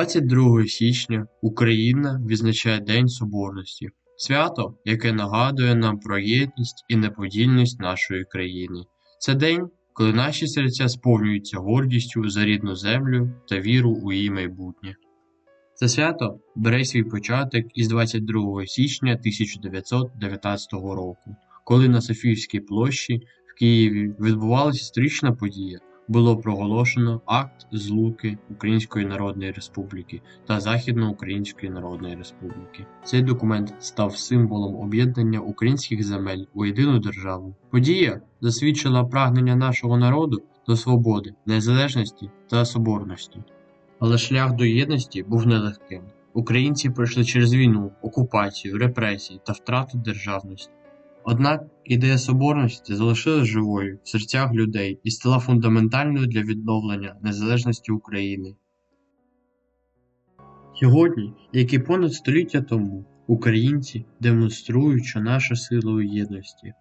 22 січня Україна відзначає День Соборності, свято, яке нагадує нам про єдність і неподільність нашої країни. Це день, коли наші серця сповнюються гордістю за рідну землю та віру у її майбутнє. Це свято бере свій початок із 22 січня 1919 року, коли на Софіївській площі в Києві відбувалася історична подія. Було проголошено акт злуки Української Народної Республіки та Західноукраїнської Народної Республіки. Цей документ став символом об'єднання українських земель у єдину державу. Подія засвідчила прагнення нашого народу до свободи, незалежності та соборності. Але шлях до єдності був нелегким. Українці пройшли через війну, окупацію, репресії та втрату державності. Однак ідея соборності залишилась живою в серцях людей і стала фундаментальною для відновлення незалежності України. Сьогодні, як і понад століття тому, українці демонструють, що наша сила у єдності.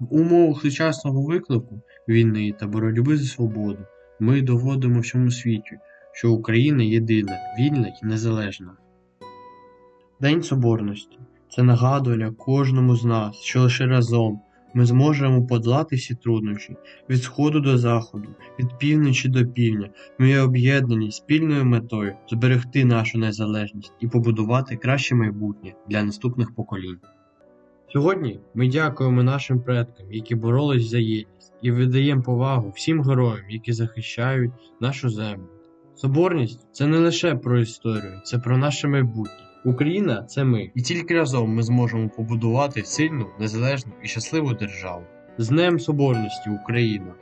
В умовах сучасного виклику війни та боротьби за свободу ми доводимо всьому світі, що Україна єдина, вільна і незалежна. День Соборності це нагадування кожному з нас, що лише разом ми зможемо подолати всі труднощі від сходу до заходу, від півночі до півдня. Ми об'єднані спільною метою зберегти нашу незалежність і побудувати краще майбутнє для наступних поколінь. Сьогодні ми дякуємо нашим предкам, які боролись за єдність, і видаємо повагу всім героям, які захищають нашу землю. Соборність це не лише про історію, це про наше майбутнє. Україна це ми, і тільки разом ми зможемо побудувати сильну, незалежну і щасливу державу. З Днем Соборності Україна!